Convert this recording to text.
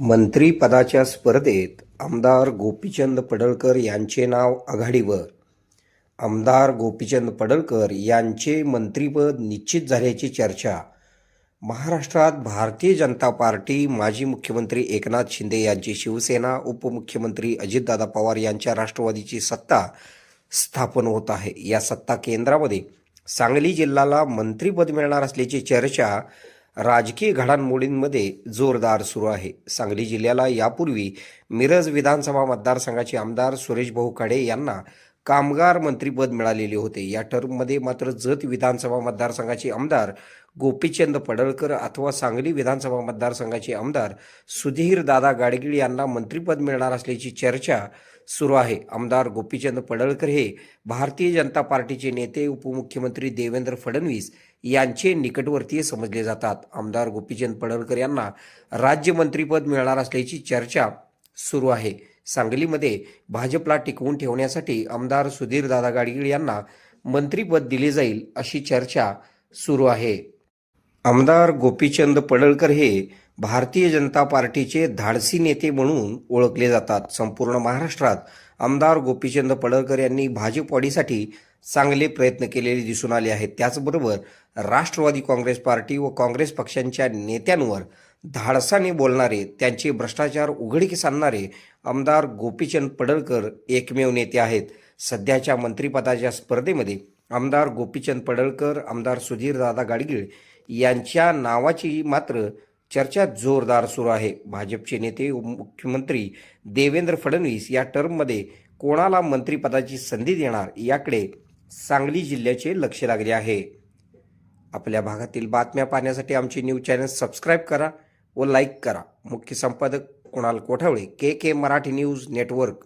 मंत्रीपदाच्या स्पर्धेत आमदार गोपीचंद पडळकर यांचे नाव आघाडीवर. आमदार गोपीचंद पडळकर यांचे मंत्रीपद निश्चित झाल्याची चर्चा. महाराष्ट्रात भारतीय जनता पार्टी माजी मुख्यमंत्री एकनाथ शिंदे यांची शिवसेना उपमुख्यमंत्री अजितदादा पवार यांच्या राष्ट्रवादीची सत्ता स्थापन होत आहे. या सत्ता केंद्रामध्ये सांगली जिल्ह्याला मंत्रीपद मिळणार असल्याची चर्चा राजकीय घडामोडींमध्ये जोरदार सुरू आहे. सांगली जिल्ह्याला यापूर्वी मिरज विधानसभा मतदारसंघाचे आमदार सुरेश भाऊ खडे यांना कामगार मंत्रीपद मिळालेले होते. या टर्ममध्ये मात्र जत विधानसभा मतदारसंघाचे आमदार गोपीचंद पडळकर अथवा सांगली विधानसभा मतदारसंघाचे आमदार सुधीर दादा गाडगीळ यांना मंत्रीपद मिळणार असल्याची चर्चा सुरू आहे. आमदार गोपीचंद पडळकर हे भारतीय जनता पार्टीचे नेते उपमुख्यमंत्री देवेंद्र फडणवीस यांचे निकटवर्तीय समजले जातात. आमदार गोपीचंद पडळकर यांना राज्यमंत्रीपद मिळणार असल्याची चर्चा सुरू आहे. सांगलीमध्ये भाजपला टिकवून ठेवण्यासाठी आमदार सुधीर दादा गाडगीळ यांना मंत्रीपद दिले जाईल अशी चर्चा सुरू आहे. आमदार गोपीचंद पडळकर हे भारतीय जनता पार्टीचे धाडसी नेते म्हणून ओळखले जातात. संपूर्ण महाराष्ट्रात आमदार गोपीचंद पडळकर यांनी भाजपवाढीसाठी चांगले प्रयत्न केलेले दिसून आले आहेत. त्याचबरोबर राष्ट्रवादी काँग्रेस पार्टी व काँग्रेस पक्षांच्या नेत्यांवर धाडसाने बोलणारे त्यांचे भ्रष्टाचार उघडकीस आणणारे आमदार गोपीचंद पडळकर एकमेव नेते आहेत. सध्याच्या मंत्रिपदाच्या स्पर्धेमध्ये आमदार गोपीचंद पडळकर आमदार सुधीरदादा गाडगीळ यांच्या नावाची मात्र चर्चा जोरदार सुरू आहे. भाजपचे नेते मुख्यमंत्री देवेंद्र फडणवीस या टर्ममध्ये कोणाला मंत्रिपदाची संधी देणार याकडे सांगली जिल्ह्याचे लक्ष लागले आहे. आपल्या भागातील बातम्या पाहण्यासाठी आमचे न्यूज चॅनल सबस्क्राईब करा व लाईक करा. मुख्य संपादक कुणाल कोठावळे के के मराठी न्यूज नेटवर्क.